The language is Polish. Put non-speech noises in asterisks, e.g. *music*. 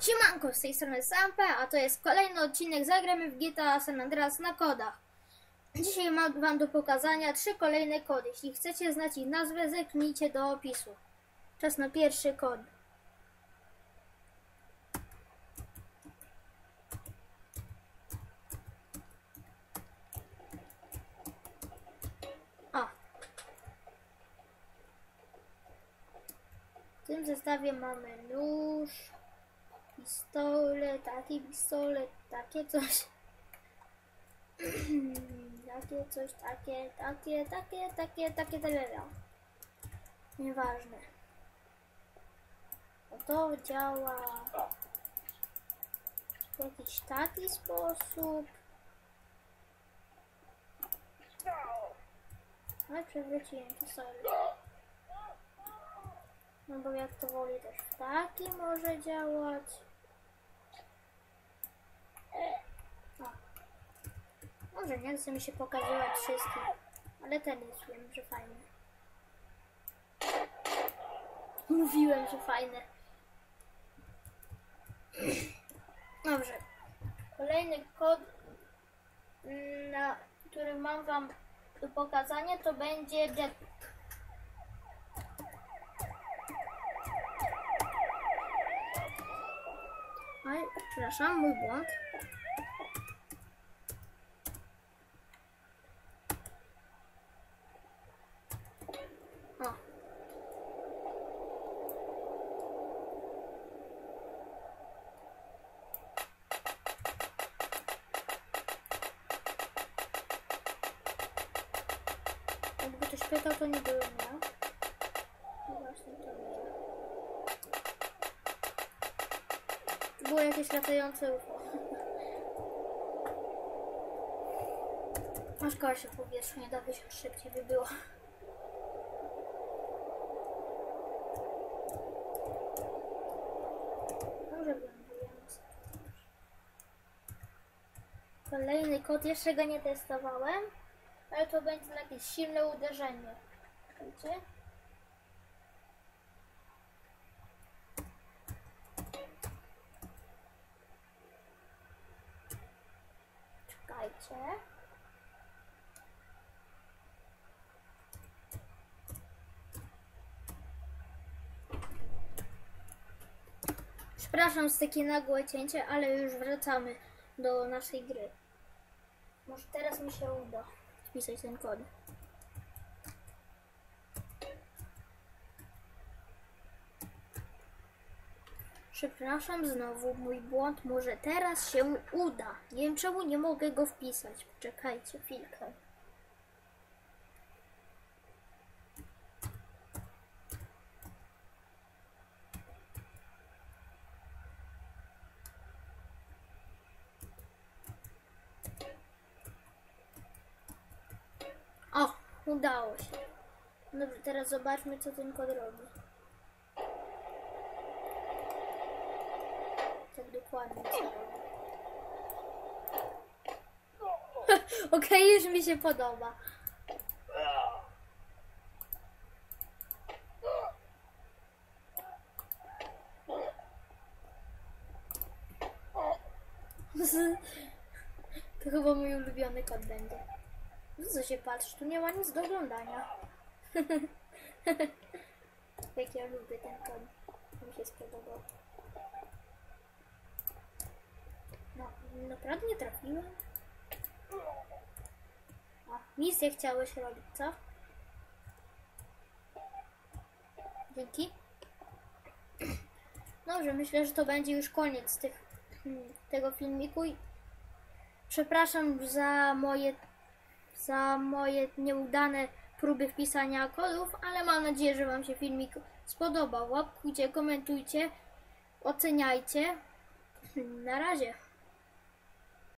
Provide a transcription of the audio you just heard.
Siemanko, z tej strony Sampe, a to jest kolejny odcinek Zagramy w GTA San Andreas na kodach. Dzisiaj mam wam do pokazania trzy kolejne kody. Jeśli chcecie znać ich nazwę, zerknijcie do opisu. Czas na pierwszy kod. O. W tym zestawie mamy nóż, pistolet, taki pistolet, takie coś. *clears throat* takie coś, takie, takie, takie, takie, takie, takie. Nieważne. No to działa w jakiś taki sposób. Ale przewróciłem pistolet. No bo jak to woli też w taki może działać. Może nie chce mi się pokazywać wszystkich, ale ten jest wiem, że fajny. Mówiłem, że fajny. Dobrze. Kolejny kod, mm, na który mam wam do pokazania, to będzie get Oj, przepraszam, mój błąd. O. Jakby ktoś pytał, to nie byłem było jakieś latające UFO. Aż koła się powietrzu nie da wysiąść szybciej by było. Sobie. Kolejny kod, jeszcze go nie testowałem, ale to będzie na jakieś silne uderzenie. Widzicie? Czekajcie. Przepraszam za takie nagłe cięcie, ale już wracamy do naszej gry. Może teraz mi się uda wpisać ten kod. Przepraszam znowu, mój błąd. Może teraz się uda. Nie wiem czemu nie mogę go wpisać. Czekajcie chwilkę. O, udało się. Dobrze, teraz zobaczmy, co ten kod robi. Dokładnie. *laughs* Okej, już mi się podoba. *laughs* To chyba mój ulubiony kod będzie. No Co się patrz, tu nie ma nic do oglądania. *laughs* Jak ja lubię ten kod. Mi się spodobał. No, naprawdę nie trafiłem. A, misję chciałeś robić, co? Dzięki. Dobrze, myślę, że to będzie już koniec tych, tego filmiku. Przepraszam za moje za moje nieudane próby wpisania kodów, ale mam nadzieję, że Wam się filmik spodobał. Łapkujcie, komentujcie, oceniajcie. Na razie.